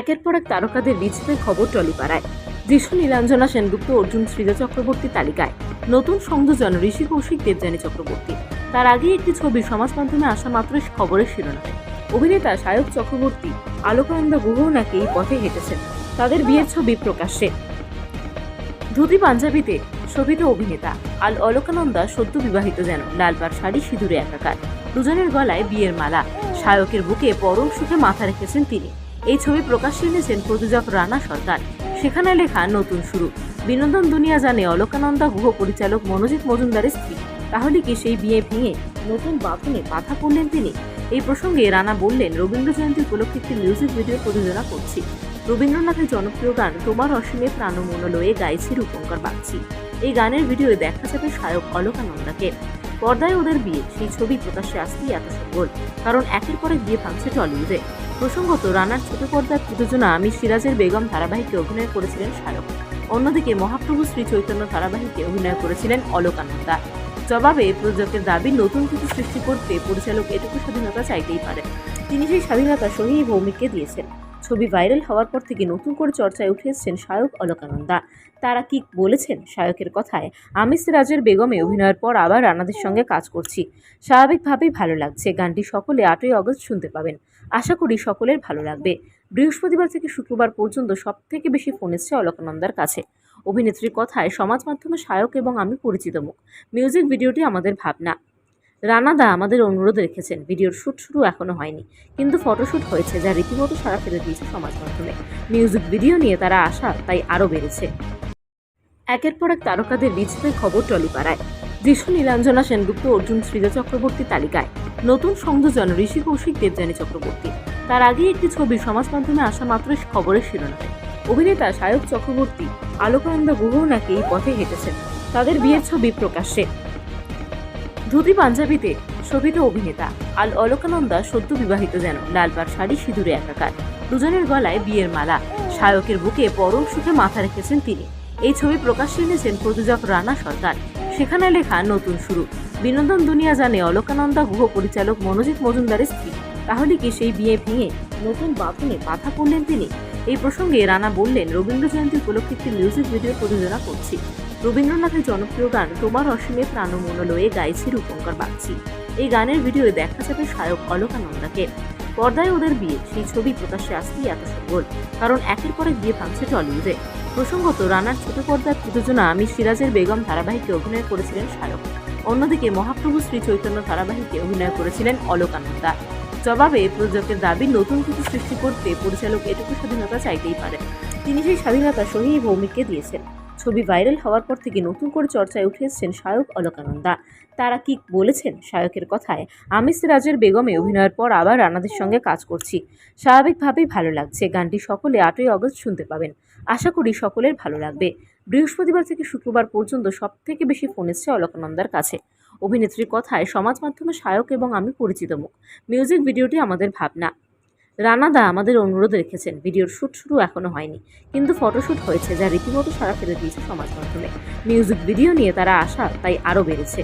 একের পর এক তারকাদের বিচ্ছেদের খবর টলিপাড়ায়। যিশু নীলাঞ্জনা সেনগুপ্ত অর্জুন, সৃজা চক্রবর্তী তালিকায়। নতুন সংযোজন ঋষি কৌশিক, দেবযানী চক্রবর্তী। তার আগে একটি ছবি সমাজ মাধ্যমে আসা মাত্রই খবরের শিরোনামে। অভিনেতা সায়ক চক্রবর্তী, আলোকানন্দ গুহ নাকি এই পথে হেঁটেছেন? তাদের বিয়ের ছবি প্রকাশ্যে। ধুতি পাঞ্জাবিতে শোভিত অভিনেতা, আল অলোকানন্দা সদ্য বিবাহিত যেন লালবার শাড়ি সিঁদুরে একাকার। দুজনের গলায় বিয়ের মালা। সায়কের বুকে পরম সুখে মাথা রেখেছেন তিনি। এই ছবি প্রকাশ্যে এনেছেন প্রযোজক রানা সরকার সেখানে লেখা, নতুন শুরু। বিনোদন দুনিয়া জানে অলকানন্দা গুহ পরিচালক মনোজিৎ মজুমদারের স্ত্রী। তাহলে কি সেই বিয়ে ভেঙে নতুন বাঁধনে বাধা পড়লেন তিনি? এই প্রসঙ্গে রানা বললেন, রবীন্দ্র জয়ন্তী উপলক্ষে একটি মিউজিক ভিডিও প্রযোজনা করছি। রবীন্দ্রনাথের জনপ্রিয় গান তোমার অসীমে প্রাণ মনোলয়ে গাইছি রূপঙ্কর বাগচি। এই গানের ভিডিওয়ে দেখা যাবে সায়ক অলকানন্দাকে। পর্দায় ওদের বিয়ে, সেই ছবি প্রকাশ্যে আসতেই এত সঙ্গল কারণ একের পরে বিয়ে ভাঙছে টলিউডে। প্রসঙ্গত, রানার ছোট পর্দার প্রযোজনা আমি সিরাজের বেগম ধারাবাহিকে অভিনয় করেছিলেন সায়ক। অন্যদিকে মহাপ্রভু শ্রী চৈতন্য ধারাবাহিকে অভিনয় করেছিলেন অলোকানন্দা। জবাবে, প্রযোজকের দাবি, নতুন কিছু সৃষ্টি করতে পরিচালক এটুকু স্বাধীনতা চাইতেই পারেন। তিনি সেই স্বাধীনতা সহি ভৌমিককে দিয়েছেন। ছবি ভাইরাল হওয়ার পর থেকে নতুন করে চর্চায় উঠে এসেছেন শায়ক অলকানন্দা। তারা কি বলেছেন শায়কের কথায়? আমি সিরাজের বেগমে অভিনয়ের পর আবার রানাদের সঙ্গে কাজ করছি। স্বাভাবিকভাবেই ভালো লাগছে। গানটি সকলে আটই অগস্ট শুনতে পাবেন। আশা করি সকলের ভালো লাগবে। বৃহস্পতিবার থেকে শুক্রবার পর্যন্ত সব থেকে বেশি ফোন এসছে অলকানন্দার কাছে। অভিনেত্রীর কথায় সমাজ মাধ্যমে শায়ক এবং আমি পরিচিত মুখ। মিউজিক ভিডিওটি আমাদের ভাবনা। রানাদা আমাদের অনুরোধ রেখেছেন। ভিডিওর শ্যুট শুরু এখনও হয়নি। কিন্তু ফটোশ্যুট হয়েছে যা রীতিমতো সারা ফেলে দিয়েছে সমাজ মাধ্যমে। মিউজিক ভিডিও নিয়ে তারা আসা তাই আরও বেড়েছে। একের পর এক তারকাদের বিচ্ছেদের খবর টলিপাড়ায়। যিশু নীলাঞ্জনা সেনগুপ্ত, অর্জুন সৃজা চক্রবর্তী তালিকায়। নতুন সংযোজন, ঋষি কৌশিক দেবযানী চক্রবর্তী। তার আগে একটি ছবি সমাজ মাধ্যমে আসা মাত্র খবরের শিরোনামে। অভিনেতা সায়ক চক্রবর্তী, আলোকানন্দ গুহ নাকি এই পথে হেঁটেছেন। তাদের বিয়ের ছবি প্রকাশ্যে। ধুতি পাঞ্জাবিতে শোভিত অভিনেতা আল অলকানন্দা সদ্য বিবাহিত যেন। লালবার শাড়ি সিঁদুরে একাকার। দুজনের গলায় বিয়ের মালা। সায়কের বুকে পরম সুখে মাথা রেখেছেন তিনি। এই ছবি প্রকাশ্যে এনেছেন প্রযোজক রানা সরকার। সেখানে লেখা নতুন শুরু। বিনোদন দুনিয়া জানে অলকানন্দা গুহ পরিচালক মনোজিৎ মজুমদারের স্ত্রী। তাহলে কি সেই বিয়ে ভেঙে নতুন বাঁধনে বাধা পড়লেন তিনি? এই প্রসঙ্গে রানা বললেন, রবীন্দ্র জয়ন্তী উপলক্ষে একটি মিউজিক ভিডিও প্রযোজনা করছি। রবীন্দ্রনাথের জনপ্রিয় গান তোমার অসীমে প্রাণ মনোলয়ে গাইছি রূপঙ্কর বাগচি। এই গানের ভিডিওয়ে দেখা যাবে শায়ক অলকানন্দাকে। পর্দায় ওদের বিয়ে, সেই ছবি প্রকাশ্যে আসতেই এত সঙ্গল কারণ একের পরে বিয়ে ভাঙছে টলিউডে। প্রসঙ্গত, রানার ছোট পর্দার প্রযোজনা আমি সিরাজের বেগম ধারাবাহিকে অভিনয় করেছিলেন শায়ক অন্যদিকে মহাপ্রভু শ্রী চৈতন্য ধারাবাহিকে অভিনয় করেছিলেন অলকানন্দা। জবাবে প্রযোজকের দাবি, নতুন কিছু সৃষ্টি করতে পরিচালক এটুকু স্বাধীনতা চাইতেই পারে। তিনি সেই স্বাধীনতা সহি ভৌমিককে দিয়েছেন। ছবি ভাইরাল হওয়ার পর থেকে নতুন করে চর্চায় উঠে এসেছেন শায়ক অলকানন্দা। তারা কি বলেছেন শায়কের কথায়? আমি সিরাজের বেগমে অভিনয়ের পর আবার রানাদের সঙ্গে কাজ করছি। স্বাভাবিকভাবেই ভালো লাগছে। গানটি সকলে আটই অগস্ট শুনতে পাবেন। আশা করি সকলের ভালো লাগবে। বৃহস্পতিবার থেকে শুক্রবার পর্যন্ত সব থেকে বেশি ফোন এসছে অলকানন্দার কাছে। অভিনেত্রীর কথায় সমাজ মাধ্যমে শায়ক এবং আমি পরিচিত মুখ। মিউজিক ভিডিওটি আমাদের ভাবনা। রানাদা আমাদের অনুরোধ রেখেছেন। ভিডিওর শ্যুট শুরু এখনও হয়নি। কিন্তু ফটোশ্যুট হয়েছে যা রীতিমতো সারা ফেলে দিয়েছে সমাজ মাধ্যমে মিউজিক ভিডিও নিয়ে তারা আসা তাই আরও বেড়েছে।